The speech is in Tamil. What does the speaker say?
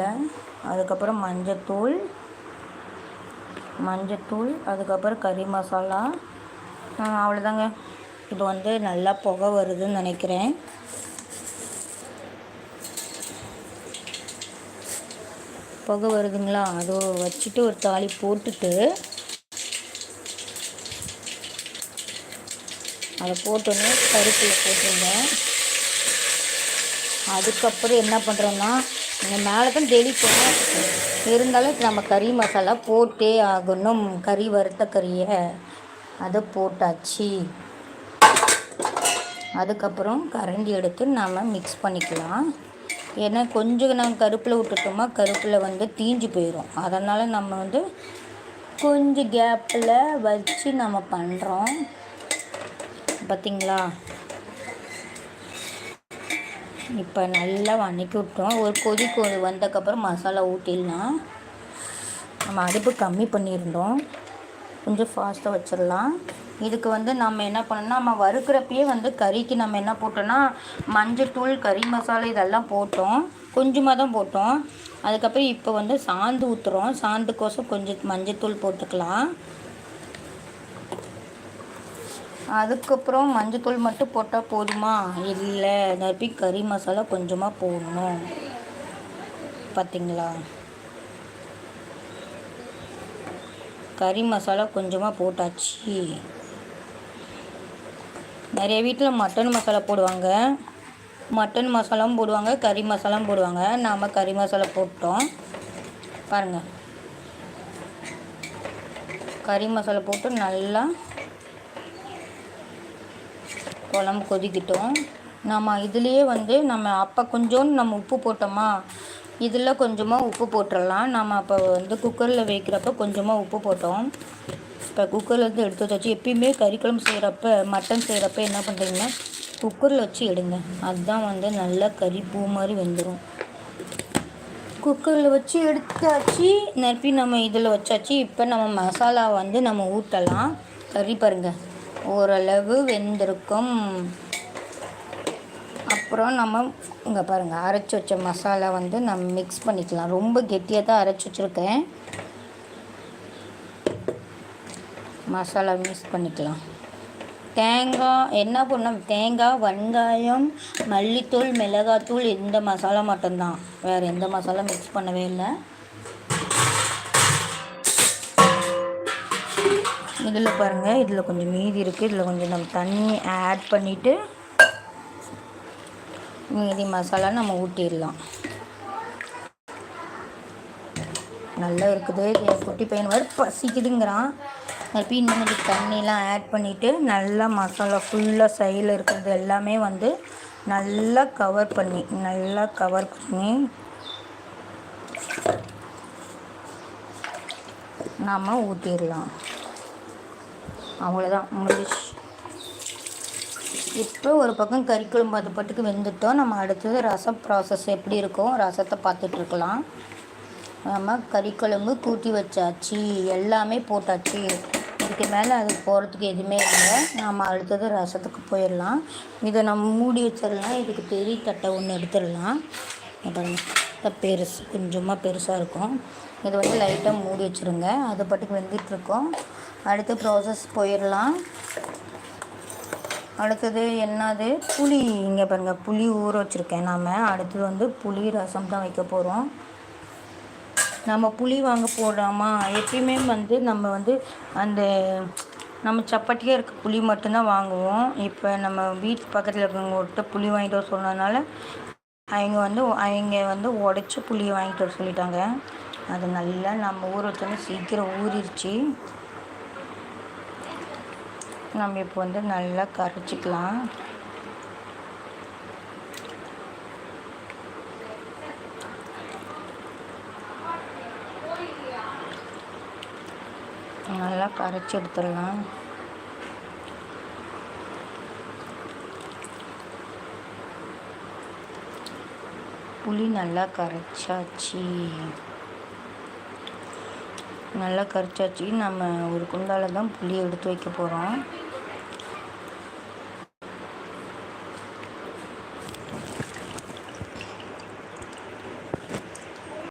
இதில் அதுக்கப்புறம் மஞ்சத்தூள் மஞ்சத்தூள் அதுக்கப்புறம் கறி மசாலா. அவ்வளோதாங்க இது வந்து நல்லா புகை வருதுன்னு நினைக்கிறேன். புகை வருதுங்களா? அது வச்சுட்டு ஒரு தாலி போட்டுட்டு அதை போட்டோன்னே கருப்பில் போட்டுருந்தேன். அதுக்கப்புறம் என்ன பண்ணுறோன்னா நீங்கள் மேலே தான் தெளிப்போம் இருந்தாலும் நம்ம கறி மசாலா போட்டே ஆகணும். கறி வறுத்த கறியை. அதை போட்டாச்சு. அதுக்கப்புறம் கரண்டி எடுத்து நம்ம மிக்ஸ் பண்ணிக்கலாம். ஏன்னா கொஞ்சம் நாங்கள் கருப்பில் விட்டுட்டோமா கருப்பில் வந்து தீஞ்சு போயிடும் அதனால் நம்ம வந்து கொஞ்சம் கேப்பில் வச்சு நம்ம பண்ணுறோம் பார்த்திங்களா இப்போ நல்லா வணக்கி விட்டோம். ஒரு கொதி வந்ததுக்கப்புறம் மசாலா ஊற்றிடலாம் நம்ம அடுப்பு கம்மி பண்ணியிருந்தோம். கொஞ்சம் ஃபாஸ்ட்டாக வச்சிடலாம். இதுக்கு வந்து நம்ம என்ன பண்ணோம்னா நம்ம வறுக்கிறப்பயே வந்து கறிக்கு நம்ம என்ன போட்டோம்னா மஞ்சத்தூள் கறி மசாலா இதெல்லாம் போட்டோம். கொஞ்சமாக தான் போட்டோம். அதுக்கப்புறம் இப்போ வந்து சாந்து ஊற்றுறோம் சாந்துக்கோசம் கொஞ்சம் மஞ்சத்தூள் போட்டுக்கலாம். அதுக்கப்புறம் மஞ்சத்தூள் மட்டும் போட்டால் போதுமா? இல்லை நிரப்பி கறி மசாலா கொஞ்சமாக போடணும். பார்த்தீங்களா கறி மசாலா கொஞ்சமாக போட்டாச்சு. நிறைய வீட்டில் மட்டன் மசாலா போடுவாங்க. மட்டன் மசாலாவும் போடுவாங்க கறி மசாலாவும் போடுவாங்க. நாம் கறி மசாலா போட்டோம். பாருங்கள் கறி மசாலா போட்டு நல்லா குழம்பு கொதிக்கிட்டோம். நம்ம இதுலேயே வந்து நம்ம அப்போ கொஞ்சோன்னு நம்ம உப்பு போட்டோமா? இதில் கொஞ்சமாக உப்பு போட்டுடலாம் நம்ம அப்போ வந்து குக்கரில் வைக்கிறப்ப கொஞ்சமாக உப்பு போட்டோம். இப்போ குக்கர்லேருந்து எடுத்து வச்சாச்சு. எப்பயுமே கறிக்குழம்பு செய்கிறப்ப மட்டன் செய்கிறப்ப என்ன பண்ணுறீங்கன்னா குக்கரில் வச்சு எடுங்க. அதுதான் வந்து நல்லா கறி பூ மாதிரி வெந்துடும் குக்கரில் வச்சு எடுத்தாச்சு. நிரப்பி நம்ம இதில் வச்சாச்சு. இப்போ நம்ம மசாலா வந்து நம்ம ஊற்றலாம் கறி பாருங்கள் ஓரளவு வெந்திருக்கும். அப்புறம் நம்ம இங்கே பாருங்கள் அரைச்சி வச்ச மசாலா வந்து நம்ம மிக்ஸ் பண்ணிக்கலாம். ரொம்ப கெட்டியாக தான் அரைச்சி வச்சுருக்கேன். மசாலா மிக்ஸ் பண்ணிக்கலாம். தேங்காய் என்ன பண்ணோம் தேங்காய் வெங்காயம் மல்லித்தூள் மிளகாத்தூள் இந்த மசாலா மட்டும்தான். வேறு எந்த மசாலா மிக்ஸ் பண்ணவே இல்லை. இதில் பாருங்கள் இதில் கொஞ்சம் மீதி இருக்குது இதில் கொஞ்சம் நம்ம தண்ணி ஆட் பண்ணிவிட்டு மீதி மசாலா நம்ம ஊற்றிடலாம் நல்லா இருக்குது. என் குட்டி பையன் வர பசிக்குதுங்கிறான். திருப்பி இன்னும் கொஞ்சம் தண்ணிலாம் ஆட் பண்ணிவிட்டு நல்லா மசாலா ஃபுல்லாக சைடில் இருக்கிறது எல்லாமே வந்து நல்லா கவர் பண்ணி நல்லா கவர் பண்ணி நாம் ஊற்றிடலாம் அவ்வளோதான் முடிஞ்சிச்சு. இப்போ ஒரு பக்கம் கறிக்குழம்பு அது பாட்டுக்கு வெந்துட்டோம். நம்ம அடுத்தது ரசம் ப்ராசஸ் எப்படி இருக்கும் ரசத்தை பார்த்துட்ருக்கலாம் நம்ம கறிக்குழம்பு கூட்டி வச்சாச்சு எல்லாமே போட்டாச்சு. இதுக்கு மேலே அது போகிறதுக்கு எதுவுமே இல்லை. நாம் அடுத்தது ரசத்துக்கு போயிடலாம். இதை நம்ம மூடி வச்சிடலாம். இதுக்கு பெரிய தட்டை ஒன்று எடுத்துடலாம். பாருங்கள் பெருசு கொஞ்சமாக பெருசாக இருக்கும். இது வந்து லைட்டாக மூடி வச்சுருங்க. அது பாட்டுக்கு வெந்துட்டுருக்கோம் அடுத்து ப்ராசஸ் போயிடலாம் அடுத்தது என்னது? புளி. இங்கே பாருங்கள் புளி ஊற வச்சுருக்கேன் நாம். அடுத்தது வந்து புளி ரசம் தான் வைக்க போகிறோம் நம்ம புளி வாங்க போடாமா எப்பயுமே வந்து நம்ம வந்து அந்த நம்ம சப்பாட்டியாக இருக்க புளி மட்டும்தான் வாங்குவோம். இப்போ நம்ம வீட்டு பக்கத்தில் இருக்கவங்ககிட்ட புளி வாங்கிட்டு வர சொன்னதுனால அவங்க வந்து அவங்க வந்து உடச்ச புளியை வாங்கிட்டு வர சொல்லிட்டாங்க. அது நல்லா நம்ம ஊற வச்சோன்னே சீக்கிரம் ஊறிடுச்சு நம்ம இப்போ வந்து நல்லா கரைச்சிக்கலாம். நல்லா கரைச்சி எடுத்துடலாம். புளி நல்லா கரைச்சாச்சு. நல்லா கரைச்சாச்சு. நம்ம ஒரு குண்டால தான் புளி எடுத்து வைக்க போகிறோம்